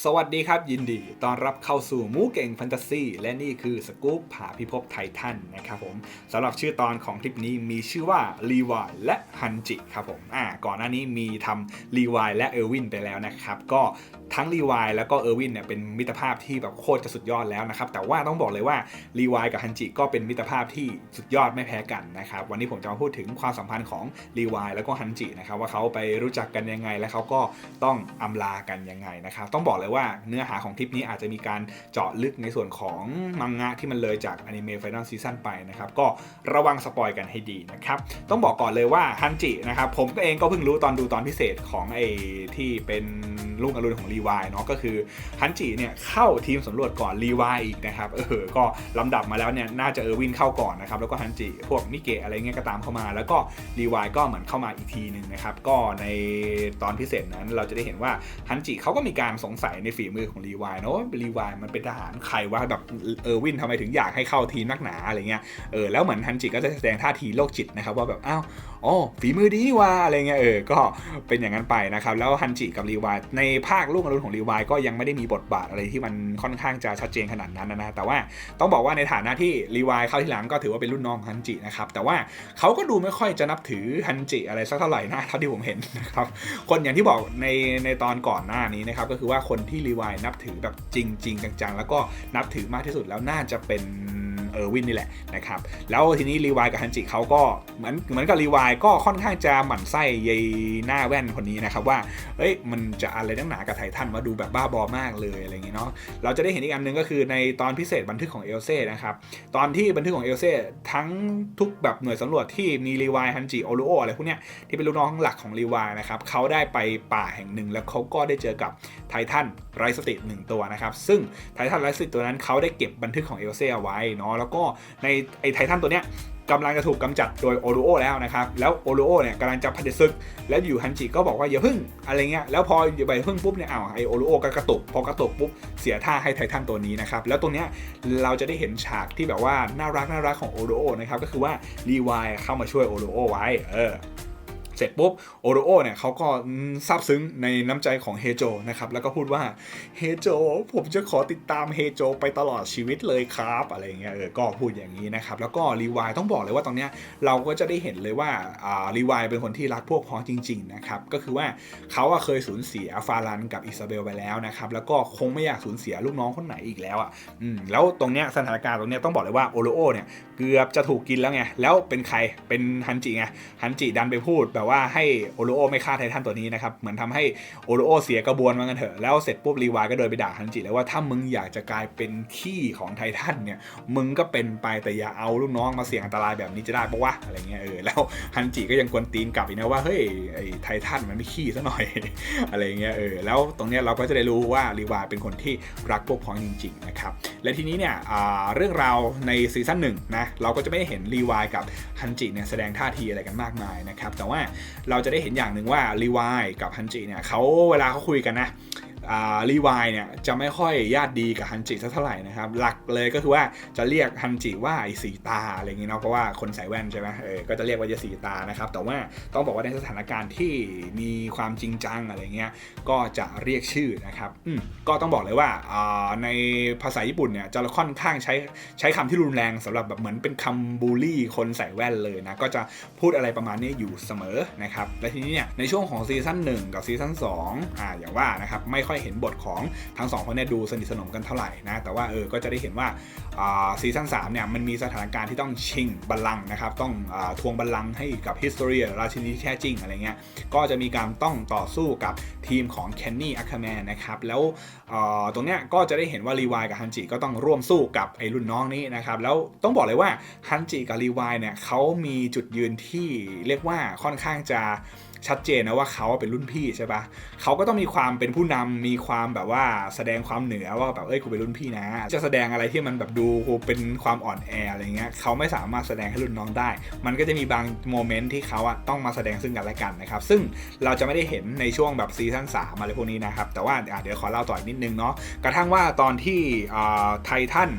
สวัสดีครับ ยินดีต้อนรับเข้าสู่มูเก่งแฟนตาซีและนี่คือสกู๊ปผาพิภพไททันนะครับผมสำหรับชื่อตอนของคลิปนี้มีชื่อว่าลีวายและฮันจิครับผมอ่าก่อนหน้านี้มีทำลีวายและเออร์วินไปแล้วนะครับ ก็ทั้งลีวายแล้วก็เออร์วินเนี่ยเป็นมิตรภาพที่แบบโคตรจะสุดยอดแล้วนะครับ แต่ว่าต้องบอกเลยว่าลีวายกับฮันจิก็เป็นมิตรภาพที่สุดยอดไม่แพ้กันนะครับวันนี้ผมจะมาพูดถึงความสัมพันธ์ของลีวายแล้วก็ฮันจินะครับว่าเขาไปรู้จักกันยังไงและเขาก็ต้องอำลากันยังไงนะครับต้องบอกเลยว่าเนื้อหาของคลิปนี้อาจจะมีการเจาะลึกในส่วนของมังงะที่มันเลยจากอนิเมะไฟนอลซีซั่นไปนะครับ ก็ระวังสปอยกันให้ดีนะครับ ต้องบอกก่อนเลยว่าฮันจินะครับ ผมก็เองก็เพิ่งรู้ตอนดูตอนพิเศษของไอ้ที่เป็นลุงอรุณของรีวายเนาะก็คือฮันจิเนี่ยเข้าทีมสำรวจก่อนรีวายอีกนะครับเออก็ลำดับมาแล้วเนี่ยน่าจะเออร์วินเข้าก่อนนะครับแล้วก็ฮันจิพวกมิเกะอะไรเงี้ยก็ตามเข้ามา แล้วก็รีวายก็เหมือนเข้ามาอีกทีหนึ่งนะครับก็ในตอนพิเศษนั้นเราจะได้เห็นว่าฮันจิเขาก็มีการสงสัยในฝีมือของรีวายเนาะรีวายมันเป็นทหารใครว่าแบบเออร์วินทำไมถึงอยากให้เข้าทีมนักหนาอะไรเงี้ยเออแล้วเหมือนฮันจิก็จะแสดงท่าทีโรคจิตนะครับว่าแบบอ้าว อ๋อฝีมือดีว่าอะไรเงี้ยเออก็เป็นอย่างนั้นไปนะครับแล้วฮันจิกับรีวายในภาคลูกอรุณของรีวายก็ยังไม่ได้มีบทบาทอะไรที่มันค่อนข้างจะชัดเจนขนาดนั้นนะแต่ว่าต้องบอกว่าในฐานะที่รีวายเข้าที่หลังก็ถือว่าเป็นรุ่นน้องฮันจินะครับแต่ว่าเขาก็ดูไม่ค่อยจะนับถือฮันจิอะไรสักเท่าไหร่นะเท่าที่ผมเห็นนะครับคนอย่างที่บอกในในตอนก่อนหน้านี้นะครับก็คือว่าคนที่รีวายนับถือแบบจริงจริงจังๆ แล้วก็นับถือมากที่สุดแล้วน่าจะเป็น เออร์วินนี่แหละนะครับแล้วทีนี้รีวายกับฮันจิเขาก็เหมือนเหมือนกับรีวายก็ค่อนข้างจะหมั่นไส้ยายหน้าแว่นคนนี้นะครับว่าเอ้ยมันจะอะไรตั้งหนากับไททันมาดูแบบบ้าบอมากเลยอะไรเงี้ยเนาะเราจะได้เห็นอีกอันหนึ่งก็คือในตอนพิเศษบันทึกของเอลเซ่นะครับตอนที่บันทึกของเอลเซ่ทั้งทุกแบบหน่วยสำรวจที่มีรีวายฮันจิโอรุโออะไรพวกเนี้ยที่เป็นลูกน้องหลักของรีวายนะครับเขาได้ไปป่าแห่งหนึ่งแล้วเขาก็ได้เจอกับไททันไรสติหนึ่งตัวนะครับซึ่งไททันไรสติตัวนั้นเขาได้เก็บบันทึกของเอลเซ่เอาไว้เนาะแล้วก็ในไอ้ไททันตัวเนี้ยกำลังจะถูกกำจัดโดยโอรุโอแล้วนะครับ แล้วโอรุโอเนี่ยกำลังจะพันศึก แล้วอยู่ฮันจิก็บอกว่าอย่าพึ่งอะไรเงี้ย แล้วพออย่าไปพึ่งปุ๊บเนี่ยอ้าวไอโอรุโอก็กระตุก พอกระตุกปุ๊บเสียท่าให้ไททันตัวนี้นะครับ แล้วตรงเนี้ยเราจะได้เห็นฉากที่แบบว่าน่ารักน่ารักของโอรุโอนะครับ ก็คือว่ารีวายเข้ามาช่วยโอรุโอไว้ เออ ร็จปุ๊บโอโรโอเนี่ยเขาก็ซาบซึ้งในน้ำใจของเฮโจนะครับแล้วก็พูดว่าเฮโจผมจะขอติดตามเฮโจไปตลอดชีวิตเลยครับอะไรเงี้ยเออก็พูดอย่างนี้นะครับแล้วก็รีวายต้องบอกเลยว่าตอนเนี้ยเราก็จะได้เห็นเลยว่าอ่ารีวายเป็นคนที่รักพวกพ้องจริงๆนะครับก็คือว่าเขาเคยสูญเสียฟารันกับอิซาเบลไปแล้วนะครับแล้วก็คงไม่อยากสูญเสียลูกน้องคนไหนอีกแล้วอะอืมแล้วตรงเนี้ยสถานการณ์ตรงเนี้ยต้องบอกเลยว่าโอโรโอเนี่ยเกือบจะถูกกินแล้วไงแล้วเป็นใครเป็นฮันจิไงฮันจิดันไปพูดแบบว่าว่าให้โอโรโอไม่ฆ่าไททันตัวนี้นะครับ เหมือนทำให้โอโรโอเสียกระบวนมากันเถอะแล้วเสร็จปุ๊บรีวายก็เดินไปด่าฮันจิแล้วว่าถ้ามึงอยากจะกลายเป็นขี้ของไททันเนี่ยมึงก็เป็นไปแต่อย่าเอาลูกน้องมาเสี่ยงอันตรายแบบนี้จะได้ปะวะอะไรเงี้ยเออแล้วฮันจิก็ยังกวนตีนกลับอีกนะว่าเฮ้ยไอไททันมันไม่ขี้ซะหน่อยอะไรเงี้ยเออแล้วตรงเนี้ยเราก็จะได้รู้ว่ารีวายเป็นคนที่รักพวกพ้องจริงๆนะครับและทีนี้เนี่ยเรื่องราวในซีซั่นหนึ่งนะเราก็จะไม่เห็นรีวายกับฮันจิเนี่ยแสดงท่าทีอะไรกันมากมายนะครับแต่ว่าเราจะได้เห็นอย่างหนึ่งว่ารีวายกับฮันจิเนี่ยเขาเวลาเขาคุยกันนะ รีวายเนี่ยจะไม่ค่อยญาติดีกับฮันจิสักเท่าไหร่นะครับ หลักเลยก็คือว่าจะเรียกฮันจิว่าไอ้สีตาอะไรอย่างงี้เนาะเพราะว่าคนใส่แว่นใช่ไหมเออก็จะเรียกว่าจะสีตานะครับ แต่ว่าต้องบอกว่าในสถานการณ์ที่มีความจริงจังอะไรเงี้ยก็จะเรียกชื่อนะครับอืมก็ต้องบอกเลยว่าในภาษาญี่ปุ่นเนี่ยจะค่อนข้างใช้ใช้คำที่รุนแรงสำหรับแบบเหมือนเป็นคำบูลลี่คนใส่แว่นเลยนะก็จะพูดอะไรประมาณนี้อยู่เสมอนะครับและทีนี้เนี่ยในช่วงของซีซั่น1กับซีซั่น2อ่าอย่างว่านะครับไม่ค่อยเห็นบทของทั้งสองคนเนี่ยดูสนิทสนมกันเท่าไหร่นะแต่ว่าเออก็จะได้เห็นว่าซีซั่น3เนี่ยมันมีสถานการณ์ที่ต้องชิงบัลลังก์นะครับต้องอทวงบัลลังก์ให้กับฮิสตอรีราชินีที่แท้จริงอะไรเงี้ยก็จะมีการต้องต่อสู้กับทีมของแคนนี่อัคแมนนะครับแล้วตรงเนี้ยก็จะได้เห็นว่ารีวายกับฮันจิก็ต้องร่วมสู้กับไอ้รุ่นน้องนี้นะครับแล้วต้องบอกเลยว่าฮันจิกับรีวายเนี่ยเขามีจุดยืนที่เรียกว่าค่อนข้างจะ ชัดเจนนะว่าเขาเป็นรุ่นพี่ใช่ปะเขาก็ต้องมีความเป็นผู้นำมีความแบบว่าแสดงความเหนือว่าแบบเอ้ยกูเป็นรุ่นพี่นะ จะแสดงอะไรที่มันแบบดูเป็นความอ่อนแออะไรเงี้ยเขาไม่สามารถแสดงให้รุ่นน้องได้ มันก็จะมีบางโมเมนต์ที่เขาอะต้องมาแสดงซึ่งกันและกันนะครับ ซึ่งเราจะไม่ได้เห็นในช่วงแบบซีซั่น3อะไรพวกนี้นะครับแต่ว่าเดี๋ยวขอเล่าต่ออีกนิดนึงเนาะกระทั่งว่าตอนที่ไททัน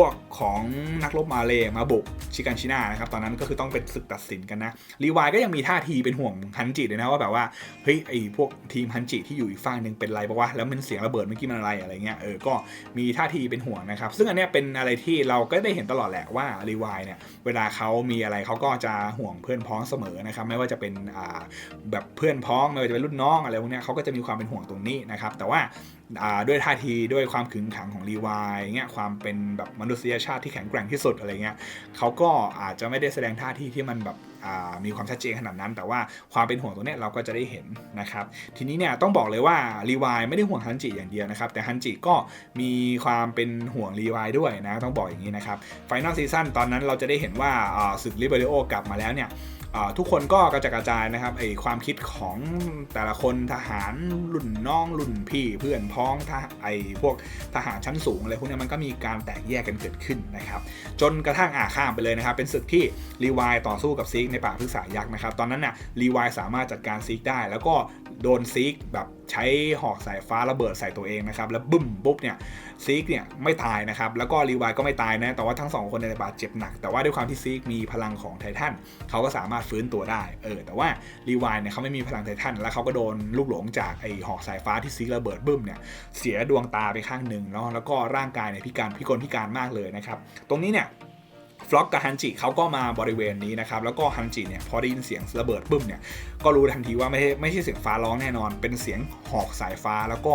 วกของนักรบมาเลมาบุกชิกันชินานะครับ ตอนนั้นก็คือต้องเป็นศึกตัดสินกันนะ รีวายก็ยังมีท่าทีเป็นห่วงฮันจิเลยนะว่าแบบว่า เฮ้ยไอพวกทีมฮันจิที่อยู่อีกฝั่งหนึ่งเป็นไรบอกว่าแล้วมันเสียงระเบิดเมื่อกี้มันอะไรอะไรเงี้ย เออ ก็มีท่าทีเป็นห่วงนะครับ ซึ่งอันเนี้ยเป็นอะไรที่เราก็ได้เห็นตลอดแหละว่ารีวายเนี่ย เวลาเขามีอะไรเขาก็จะห่วงเพื่อนพ้องเสมอนะครับ ไม่ว่าจะเป็นอ่าแบบเพื่อนพ้องไม่ว่าจะเป็นรุ่นน้องอะไรพวกเนี้ยเขาก็จะมีความเป็นห่วงตรงนี้นะครับ แต่ว่าด้วยท่าทีด้วยความขึงขังของรีวายเงี้ยความเป็นแบบมนุษยชาติที่แข็งแกร่งที่สุดอะไรเงี้ยเขาก็อาจจะไม่ได้แสดงท่าทีที่มันแบบมีความชัดเจนขนาดนั้น แต่ว่าความเป็นห่วงตรงเนี้ยเราก็จะได้เห็นนะครับ ทีนี้เนี่ยต้องบอกเลยว่ารีวายไม่ได้ห่วงฮันจิอย่างเดียวนะครับ แต่ฮันจิก็มีความเป็นห่วงรีวายด้วยนะ ต้องบอกอย่างนี้นะครับไฟนอลซีซั่นตอนนั้นเราจะได้เห็นว่าศึกลิเบริโอกลับมาแล้วเนี่ย ทุกคนก็กระจายกระจายนะครับไอความคิดของแต่ละคนทหารรุ่นน้องรุ่นพี่เพื่อนพ้องทไอพวกทหารชั้นสูงอะไรพวกนี้มันก็มีการแตกแยกกันเกิดขึ้นนะครับ จนกระทั่งอ่าข้ามไปเลยนะครับ เป็นศึกที่รีวายต่อสู้กับซีกในป่าพฤกษายักษ์นะครับ ตอนนั้นน่ะรีวายสามารถจัดการซีกได้ แล้วก็โดนซีกแบบใช้หอกสายฟ้าระเบิดใส่ตัวเองนะครับ แล้วบึ้มปุ๊บเนี่ยซีกเนี่ยไม่ตายนะครับ แล้วก็รีวายก็ไม่ตายนะ แต่ว่าทั้งสองคนในบาดเจ็บหนัก แต่ว่าด้วยความที่ซีกมีพลังของไททันเขาก็สามารถฟื้นตัวได้ เออ แต่ว่ารีวายเนี่ยเขาไม่มีพลังไททัน แล้วเขาก็โดนลูกหลงจากไอ้หอกสายฟ้าที่ซีกระเบิดบึ้มเนี่ย เสียดวงตาไปข้างหนึ่งเนาะ แล้วก็ร่างกายเนี่ยพิการพิกลพิการมากเลยนะครับ ตรงนี้เนี่ย ฟล็อกกับฮันจิเขาก็มาบริเวณนี้นะครับ แล้วก็ฮันจิเนี่ยพอได้ยินเสียงระเบิดบึ้มเนี่ย ก็รู้ทันทีว่าไม่ใช่ไม่ใช่เสียงฟ้าร้องแน่นอน เป็นเสียงหอกสายฟ้า แล้วก็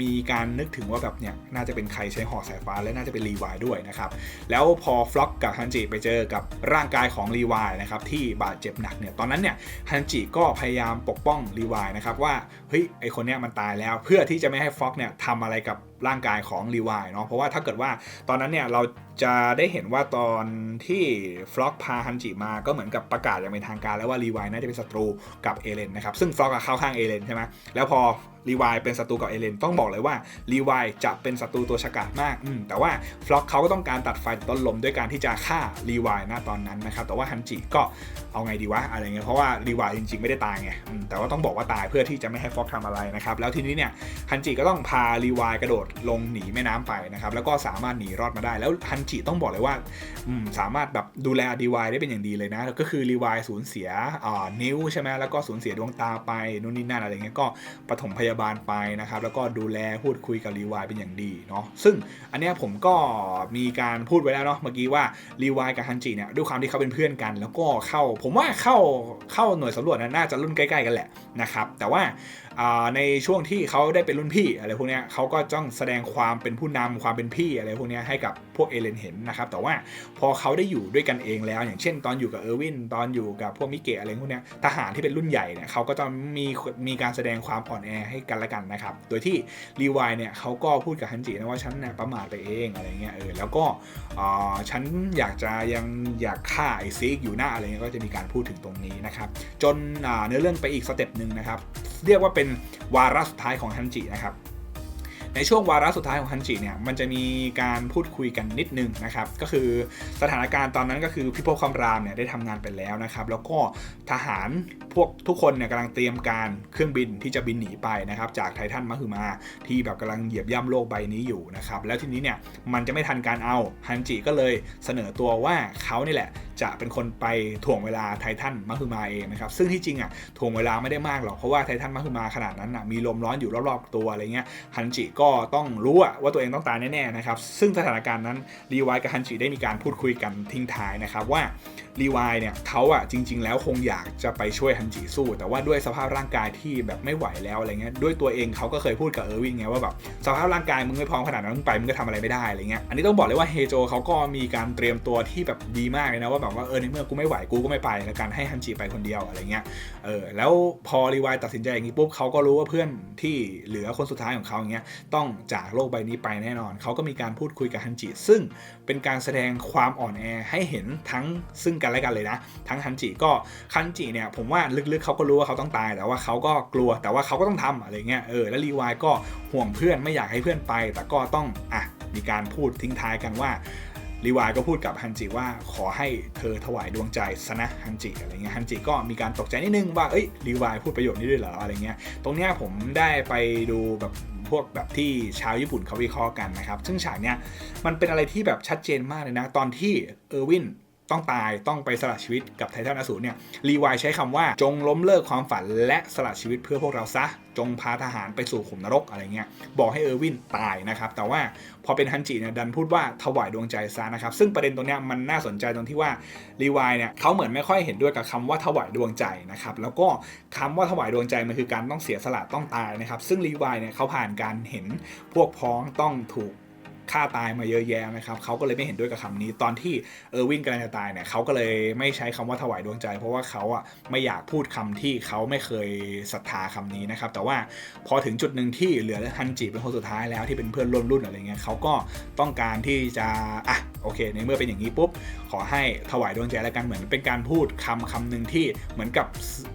มีการนึกถึงว่าแบบเนี่ยน่าจะเป็นใครใช้หอกสายฟ้าและน่าจะเป็นรีวายด้วยนะครับ แล้วพอฟล็อกกับฮันจิไปเจอกับร่างกายของรีวายนะครับที่บาดเจ็บหนักเนี่ยตอนนั้นเนี่ยฮันจิก็พยายามปกป้องรีวายนะครับว่าเฮ้ยไอคนเนี้ยมันตายแล้ว เพื่อที่จะไม่ให้ฟล็อกเนี่ยทำอะไรกับร่างกายของรีวายเนาะเพราะว่าถ้าเกิดว่าตอนนั้นเนี่ยเรา จะได้เห็นว่าตอนที่ฟล็อกพาฮันจิมาก็เหมือนกับประกาศอย่างเป็นทางการแล้วว่ารีวายน่าจะเป็นศัตรูกับเอเลนนะครับซึ่งฟล็อกเข้าข้างเอเลนใช่ไหมแล้วพอรีวายเป็นศัตรูกับเอเลนต้องบอกเลยว่ารีวายจะเป็นศัตรูตัวฉกาจมากอืแต่ว่าฟล็อกเขาก็ต้องการตัดไฟต้นลมด้วยการที่จะฆ่ารีวายนะตอนนั้นนะครับแต่ว่าฮันจิก็เอาไงดีวะอะไรเงี้ยเพราะว่ารีวายจริง ๆ ไม่ได้ตายไงแต่ว่าต้องบอกว่าตายเพื่อที่จะไม่ให้ฟล็อกทำอะไรนะครับแล้วทีนี้เนี่ยฮันจิก็ต้องพารีวายกระโดดลงหนีแม่น้ำไปนะครับแล้วก็สามารถหนีรอดมาได้แล้วฮันจต้องบอกเลยว่าสามารถแบบดูแลรีวายได้เป็นอย่างดีเลยนะ ก็คือรีวายสูญเสียนิ้วใช่ไหมแล้วก็สูญเสียดวงตาไปนู่นนี่นั่นอะไรเงี้ยก็ปฐมพยาบาลไปนะครับ แล้วก็ดูแลพูดคุยกับรีวายเป็นอย่างดีเนาะซึ่งอันเนี้ยผมก็มีการพูดไว้แล้วเนาะเมื่อกี้ว่ารีวายกับฮันจิเนี่ยด้วยความที่เขาเป็นเพื่อนกัน แล้วก็เข้าผมว่าเข้าเข้าหน่วยสำรวจนะน่าจะรุ่นใกล้ๆกันแหละนะครับแต่ว่าอ่าในช่วงที่เขาได้เป็นรุ่นพี่อะไรพวกเนี้ยเขาก็ต้องแสดงความเป็นผู้นำความเป็นพี่อะไรพวกเนี้ยให้กับพวกเอเลนเห็นนะครับ แต่ว่าพอเขาได้อยู่ด้วยกันเองแล้ว อย่างเช่น ตอนอยู่กับเออร์วินตอนอยู่กับพวกมิเกะอะไรพวกเนี้ยทหารที่เป็นรุ่นใหญ่เนี่ยเขาก็จะมีมีการแสดงความอ่อนแอให้กันและกันนะครับ โดยที่รีวายเนี่ยเขาก็พูดกับฮันจินะว่าฉันเนี่ยประมาทไปเองอะไรเงี้ยเออแล้วก็ฉันอยากจะยังอยากฆ่าไอซิกอยู่หน้าอะไรเงี้ยก็จะมีการพูดถึงตรงนี้นะครับ จนเนื้อเรื่องไปอีกสเต็ปหนึ่งนะครับ เรียกว่าเป็นวาระสุดท้ายของฮันจินะครับ ในช่วงวาระสุดท้ายของฮันจิเนี่ยมันจะมีการพูดคุยกันนิดนึงนะครับก็คือสถานการณ์ตอนนั้นก็คือพิภพคำรามเนี่ยได้ทำงานไปแล้วนะครับแล้วก็ทหารพวกทุกคนเนี่ยกำลังเตรียมการเครื่องบินที่จะบินหนีไปนะครับจากไททันมหึมาที่แบบกำลังเหยียบย่ำโลกใบนี้อยู่นะครับแล้วทีนี้เนี่ยมันจะไม่ทันการเอาฮันจิก็เลยเสนอตัวว่าเขานี่แหละจะเป็นคนไปถ่วงเวลาไททันมหึมาเองนะครับซึ่งที่จริงอะถ่วงเวลาไม่ได้มากหรอกเพราะว่าไททันมหึมาขนาดนั้นอะมีลมร้อนอยู่รอบๆตัวอะไรเงี้ยฮันจิก็ต้องรู้ว่าตัวเองต้องตายแน่ๆนะครับ ซึ่งสถานการณ์นั้นรีวายกับฮันจิได้มีการพูดคุยกันทิ้งท้ายนะครับว่ารีวายเนี่ยเขาอะจริง ๆ แล้วคงอยากจะไปช่วยฮันจิสู้ แต่ว่าด้วยสภาพร่างกายที่แบบไม่ไหวแล้วอะไรเงี้ยด้วยตัวเองเขาก็เคยพูดกับเออร์วินไงว่าแบบสภาพร่างกายมึงไม่พร้อมขนาดนั้นมึงไปมึงก็ทำอะไรไม่ได้อะไรเงี้ยอันนี้ต้องบอกเลยว่าเฮโจเขาก็มีการเตรียมตัวที่แบบดีมากเลยนะว่าแบบว่าเออในเมื่อกูไม่ไหวกูก็ไม่ไปแล้วกันให้ฮันจิไปคนเดียวอะไรเงี้ยเออแล้วพอรีวายตัดสินใจอย่างนี้ปุ๊บเขาก็รู้ว่าเพื่อนที่เหลือคนสุดท้ายของเขาอย่างเงี้ยต้องจากโลกใบนี้ไปแน่นอน เขาก็มีการพูดคุยกับฮันจิ ซึ่งเป็นการแสดงความอ่อนแอให้เห็นทั้งซึ่งกันและกันเลยนะ ทั้งฮันจิก็ฮันจิเนี่ยผมว่าลึกๆเขาก็รู้ว่าเขาต้องตาย แต่ว่าเขาก็กลัว แต่ว่าเขาก็ต้องทำอะไรเงี้ย เออ แล้วรีวายก็ห่วงเพื่อนไม่อยากให้เพื่อนไป แต่ก็ต้อง อะ มีการพูดทิ้งท้ายกันว่ารีวายก็พูดกับฮันจิว่าขอให้เธอถวายดวงใจซะนะฮันจิอะไรเงี้ยฮันจิก็มีการตกใจนิดนึงว่าเอ้ยรีวายพูดประโยคนี้ด้วยเหรออะไรเงี้ยตรงเนี้ยผมได้ไปดูแบบ วกแบบที่ชาวญี่ปุ่นเขาวิเคราะห์กันนะครับ ซึ่งฉากเนี้ยมันเป็นอะไรที่แบบชัดเจนมากเลยนะ ตอนที่เออร์วิน ต้องตายต้องไปสละชีวิตกับไททันอสูรเนี่ยรีวายใช้คำว่าจงล้มเลิกความฝันและสละชีวิตเพื่อพวกเราซะ จงพาทหารไปสู่ขุมนรกอะไรเงี้ยบอกให้เออร์วินตายนะครับ แต่ว่าพอเป็นฮันจิเนี่ยดันพูดว่าถวายดวงใจซะนะครับซึ่งประเด็นตรงเนี้ยมันน่าสนใจตรงที่ว่ารีวายเนี่ยเขาเหมือนไม่ค่อยเห็นด้วยกับคำว่าถวายดวงใจนะครับแล้วก็คำว่าถวายดวงใจมันคือการต้องเสียสละต้องตายนะครับซึ่งรีวายเนี่ยเขาผ่านการเห็นพวกพ้องต้องถูก ฆ่าตายมาเยอะแยะนะครับเขาก็เลยไม่เห็นด้วยกับคำนี้ ตอนที่เออร์วินกำลังจะตายเนี่ยเขาก็เลยไม่ใช้คำว่าถวายดวงใจ เพราะว่าเขาอะไม่อยากพูดคำที่เขาไม่เคยศรัทธาคำนี้นะครับ แต่ว่าพอถึงจุดหนึ่งที่เหลือฮันจิเป็นคนสุดท้ายแล้วที่เป็นเพื่อนร่วมรุ่นอะไรเงี้ยเขาก็ต้องการที่จะอะ โอเค ในเมื่อเป็นอย่างนี้ปุ๊บ ขอให้ถวายดวงใจแล้วกันเหมือนเป็นการพูดคำคำหนึ่งที่เหมือนกับ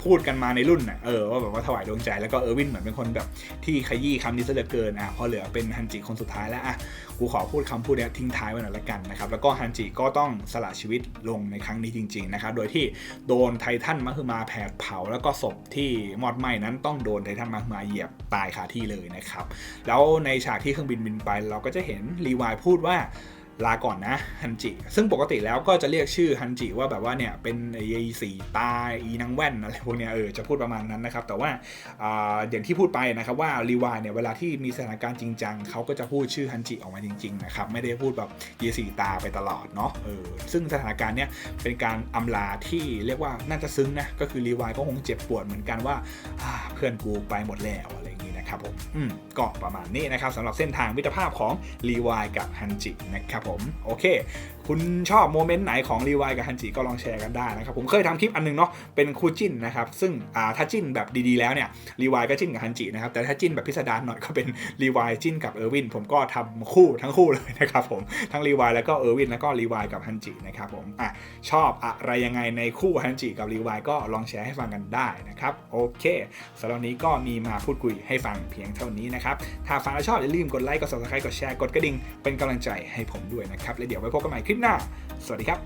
พูดกันมาในรุ่นน่ะเออว่าแบบว่าถวายดวงใจแล้วก็เออร์วินเหมือนเป็นคนแบบที่ขยี้คำนี้ซะเหลือเกินอะพอเหลือเป็นฮันจิคนสุดท้ายแล้วอะกูขอพูดคำพูดเนี้ยทิ้งท้ายไว้หน่อยละกันนะครับแล้วก็ฮันจิก็ต้องสละชีวิตลงในครั้งนี้จริงๆนะครับโดยที่โดนไททันมาคือมาแผดเผาแล้วก็ศพที่มอดไหม้นั้นต้องโดนไททันมาคือมาเหยียบตายคาที่เลยนะครับแล้วในฉากที่เครื่องบินบินไป เราก็จะเห็นรีวายพูดว่า ลาก่อนนะฮันจิ ซึ่งปกติแล้วก็จะเรียกชื่อฮันจิว่าแบบว่าเนี่ยเป็นไอ้สีตาอีนางแว่นอะไรพวกเนี้ยเออจะพูดประมาณนั้นนะครับ แต่ว่าอ่าอย่างที่พูดไปนะครับว่ารีวายเนี่ยเวลาที่มีสถานการณ์จริงจังเขาก็จะพูดชื่อฮันจิออกมาจริงๆนะครับไม่ได้พูดแบบเยสีตาไปตลอดเนาะเออซึ่งสถานการณ์เนี่ยเป็นการอำลาที่เรียกว่าน่าจะซึ้งนะก็คือรีวายก็คงเจ็บปวดเหมือนกันว่าอ่าเพื่อนกูไปหมดแล้วอะไรอย่างงี้ นะครับผมอืมก็ประมาณนี้นะครับสำหรับเส้นทางมิตรภาพของรีวายกับฮันจินะครับผมโอเค คุณชอบโมเมนต์ไหนของรีวายกับฮันจิก็ลองแชร์กันได้นะครับผมเคยทำคลิปอันนึงเนาะเป็นคู่จิ้นนะครับซึ่งอ่าถ้าจิ้นแบบดีๆแล้วเนี่ยรีวายก็จิ้นกับฮันจินะครับแต่ถ้าจิ้นแบบพิสดารหน่อยก็เป็นรีวายจิ้นกับเออร์วินผมก็ทำคู่ทั้งคู่เลยนะครับผมทั้งรีวายแล้วก็เออร์วินแล้วก็รีวายกับฮันจินะครับผมอะชอบอะไรยังไงในคู่ฮันจิกับรีวายก็ลองแชร์ให้ฟังกันได้นะครับโอเคสำหรับนี้ก็มีมาพูดคุยให้ฟังเพียงเท่านี้นะครับถ้าฟังแล้วชอบอย่าลืมกดไลค์กด subscribe กดแชร์กดกระดิ่งเป็นกำลังใจให้ผมด้วยนะครับแล้วเดี๋ยวไว้พบกันใหม่คลิปหน้า สวัสดีครับ